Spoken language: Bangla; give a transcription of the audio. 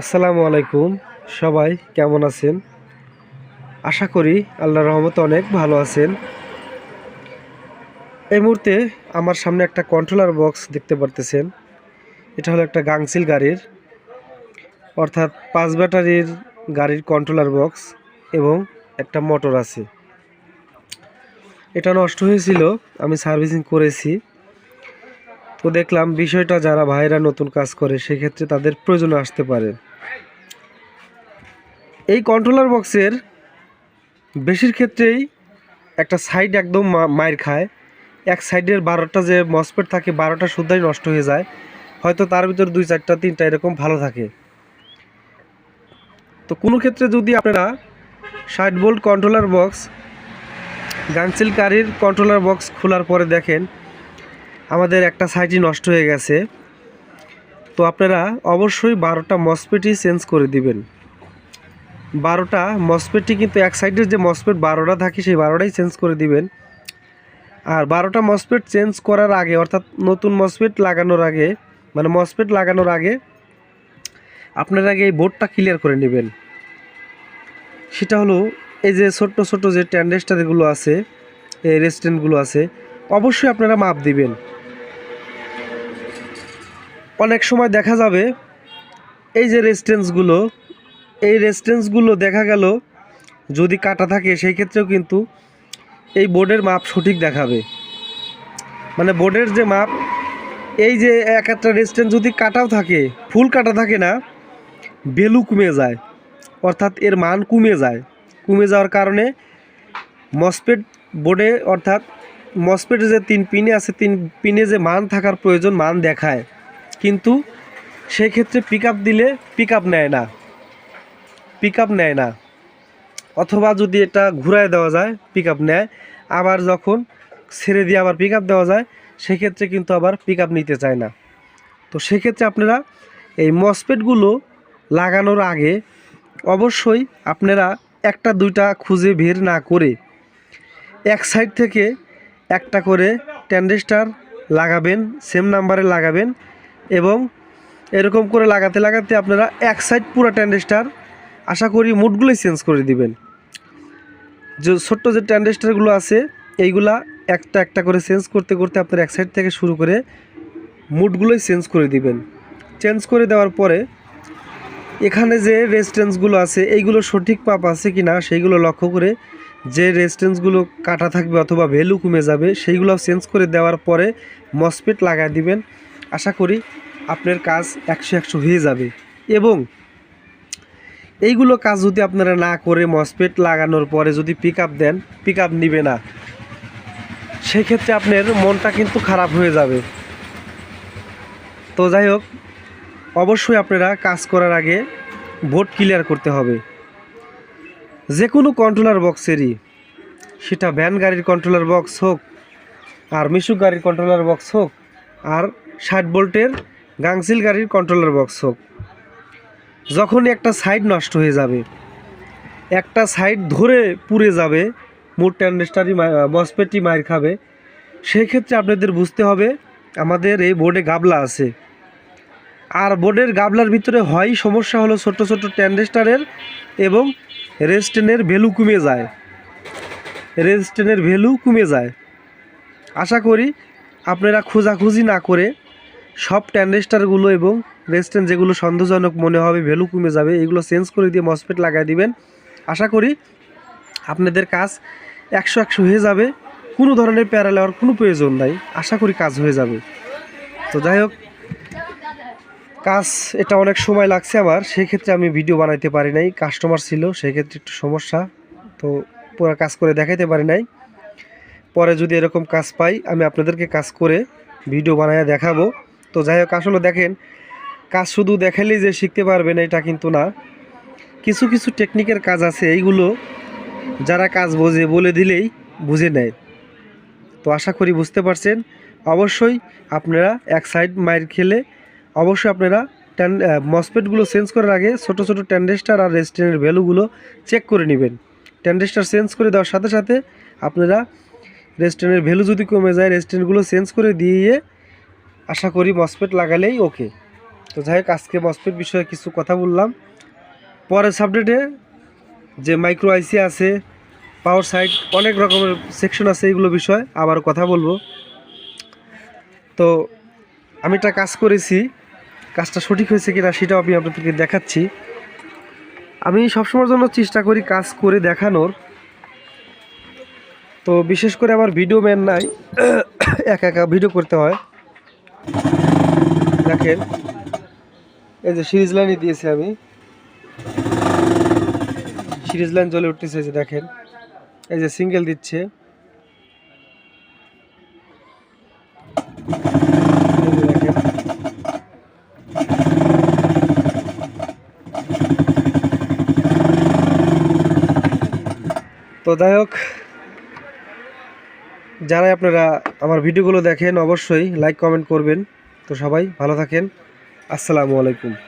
আসসালামু আলাইকুম। সবাই কেমন আছেন? আশা করি আল্লাহর রহমত অনেক ভালো আছেন। এই মুহূর্তে আমার সামনে একটা কন্ট্রোলার বক্স দেখতে পারতেছেন। এটা হলো একটা গাংসিল গাড়ির, অর্থাৎ পাঁচ ব্যাটারির গাড়ির কন্ট্রোলার বক্স এবং একটা মোটর আছে। এটা নষ্ট হয়েছিল, আমি সার্ভিসিং করেছি। তো দেখলাম বিষয়টা যারা ভাইরা নতুন কাজ করে, সেক্ষেত্রে তাদের প্রয়োজন আসতে পারে। এই কন্ট্রোলার বক্সের বেশির ক্ষেত্রেই একটা সাইড একদম মা- মাইর খায়। এক সাইডের বারোটা যে মসপেট থাকে, বারোটা শুদ্ধাই নষ্ট হয়ে যায়। হয়তো তার ভিতর দুই চারটা, তিনটা এরকম ভালো থাকে। তো কোনো ক্ষেত্রে যদি আপনারা ষাট ভোল্ট কন্ট্রোলার বক্স গাংসিল কারির কন্ট্রোলার বক্স খোলার পরে দেখেন আমাদের একটা সাইডই নষ্ট হয়ে গেছে। তো আপনারা অবশ্যই বারোটা মসপেটই চেঞ্জ করে দিবেন। বারোটা মসপেটটি কিন্তু এক সাইডের যে মসপেট বারোটা থাকে, সেই বারোটাই চেঞ্জ করে দিবেন। আর বারোটা মসপেট চেঞ্জ করার আগে, অর্থাৎ নতুন মসপেট লাগানোর আগে মানে মসপেট লাগানোর আগে, আপনারা আগে এই বোর্ডটা ক্লিয়ার করে নেবেন। সেটা হলো এই যে ছোট্ট ছোট্ট যে ট্যান্ডেস্টারগুলো আছে, এই রেস্টুরেন্টগুলো আছে, অবশ্যই আপনারা মাপ দিবেন। অনেক সময় দেখা যাবে, এই যে রেস্টেন্সগুলো এই রেস্টেন্সগুলো দেখা গেল, যদি কাটা থাকে, সেই ক্ষেত্রেও কিন্তু এই বোর্ডের মাপ সঠিক দেখাবে। মানে বোর্ডের যে মাপ এই যে এক একটা রেস্টেন্স যদি কাটাও থাকে, ফুল কাটা থাকে না ভ্যালু কমে যায়, অর্থাৎ এর মান কমে যায়। কমে যাওয়ার কারণে মসপেট বোর্ডে অর্থাৎ মসপেটে যে তিন পিনে আছে, তিন পিনে যে মান থাকার প্রয়োজন, মান দেখায়। কিন্তু সেক্ষেত্রে পিক আপ দিলে পিক আপ নেয় না। পিক আপ নেয় না। অথবা যদি এটা ঘুরায় দেওয়া যায় পিক আপ নেয়। আবার যখন ছেড়ে দিয়ে আবার পিক আপ দেওয়া যায়, সেক্ষেত্রে কিন্তু আবার পিক আপ নিতে চায় না। তো সেক্ষেত্রে আপনারা এই মসপেটগুলো লাগানোর আগে অবশ্যই আপনারা একটা, দুইটা খুঁজে বের না করে এক সাইড থেকে একটা করে ট্যান্ডেস্টার লাগাবেন সেম নাম্বারে লাগাবেন। এবং এরকম করে লাগাতে লাগাতে আপনারা এক সাইড পুরো ট্যান্ডেস্টার আশা করি মুডগুলোই চেঞ্জ করে দিবেন। যে ছোট্ট যে ট্যান্ডেস্টারগুলো আছে, এইগুলা একটা একটা করে চেঞ্জ করতে করতে আপনার এক সাইড থেকে শুরু করে মুডগুলোই চেঞ্জ করে দিবেন। চেঞ্জ করে দেওয়ার পরে এখানে যে রেজিস্ট্যান্সগুলো আছে, এইগুলো সঠিক মাপ আছে কি না সেইগুলো লক্ষ্য করে যে রেজিস্ট্যান্সগুলো কাটা থাকবে অথবা ভ্যালু কমে যাবে সেইগুলো চেঞ্জ করে দেওয়ার পরে মসপেট লাগাই দিবেন। আশা করি আপনার কাজ একশো একশো হয়ে যাবে। এবং এইগুলো কাজ যদি আপনারা না করে মসপেট লাগানোর পরে যদি পিক আপ দেন পিক আপ নিবে না, সেক্ষেত্রে আপনার মনটা কিন্তু খারাপ হয়ে যাবে। তো যাই হোক, অবশ্যই আপনারা কাজ করার আগে বোর্ড ক্লিয়ার করতে হবে। যে কোনো কন্ট্রোলার বক্সেরই সেটা ভ্যান গাড়ির কন্ট্রোলার বক্স হোক, আর মিশুক গাড়ির কন্ট্রোলার বক্স হোক, আর ষাট ভোল্টের গাংসিল গাড়ির কন্ট্রোলার বক্স হোক। যখনই একটা সাইড নষ্ট হয়ে যাবে, একটা সাইড ধরে পুড়ে যাবে, মোট ট্যান্ডেস্টারি বসপেটি মার খাবে সেই ক্ষেত্রে আপনাদের বুঝতে হবে আমাদের এই বোর্ডে গাবলা আছে। আর বোর্ডের গাবলার ভিতরে হয়, সমস্যা হলো ছোট ছোট ট্যান্ডেস্টারের এবং রেজিস্ট্যান্টের ভ্যালু কমে যায়। রেজিস্ট্যান্টের ভ্যালু কমে যায়। আশা করি আপনারা খোঁজাখুঁজি না করে সব ট্যান্ডেস্টারগুলো এবং রেজিস্ট্যান্ট যেগুলো সন্দেহজনক মনে হবে ভ্যালু কমে যাবে, এগুলো চেঞ্জ করে দিয়ে মসপেট লাগাই দিবেন। আশা করি আপনাদের কাজ একশো একশো হয়ে যাবে। কোনো ধরনের প্যারা নেওয়ার কোনো প্রয়োজন নাই। আশা করি কাজ হয়ে যাবে। তো যাই হোক, কাজ, এটা অনেক সময় লাগছে আমার, সেক্ষেত্রে আমি ভিডিও বানাইতে পারি নাই। কাস্টমার ছিল, সেক্ষেত্রে একটু সমস্যা। তো পুরো কাজ করে দেখাইতে পারি নাই। পরে যদি এরকম কাজ পাই, আমি আপনাদেরকে কাজ করে ভিডিও বানায় দেখাবো। তো যাই হোক, আসলে দেখেন, কাজ শুধু দেখালেই যে শিখতে পারবেন এটা কিন্তু না। কিছু কিছু টেকনিকের কাজ আছে, এইগুলো যারা কাজ বোঝে, বলে দিলেই বুঝে নেয়। তো আশা করি বুঝতে পারছেন। অবশ্যই আপনারা এক সাইড মাইর খেলে অবশ্যই আপনারা ট্যান মসপেটগুলো চেঞ্জ করার আগে ছোট ছোট ট্যান্ডেস্টার আর রেস্টেনের ভ্যালুগুলো চেক করে নেবেন। ট্যান্ডেস্টার চেঞ্জ করে দেওয়ার সাথে সাথে আপনারা রেস্টেনের ভ্যালু যদি কমে যায় রেস্টেন্টগুলো চেঞ্জ করে দিয়ে আশা করি মসপেট লাগালেই ওকে তো যাই হোক, আজকে মসফেট বিষয়ে কিছু কথা বললাম। পরের সাবজেক্টে যে মাইক্রো আইসি আছে পাওয়ার সাইড অনেক রকমের সেকশন আছে এগুলো বিষয় আবার কথা বলব। তো আমি একটা কাজ করেছি, কাজটা সঠিক হয়েছে কিনা সেটাও আমি আপনাদেরকে দেখাচ্ছি। আমি সবসময়ের জন্য চেষ্টা করি কাজ করে দেখানোর। তো বিশেষ করে আমার ভিডিও ম্যান নাই, একা একা ভিডিও করতে হয়। দেখেন, এই যে সিরিজ লাইনে দিয়েছি আমি। সিরিজ লাইন জ্বলে উঠতেছে যে দেখেন, এই যে সিঙ্গেল দিচ্ছে। তো যাই হোক যারা আপনারা আমার ভিডিওগুলো দেখেন, অবশ্যই লাইক কমেন্ট করবেন। তো সবাই ভালো থাকেন। আসসালামু আলাইকুম।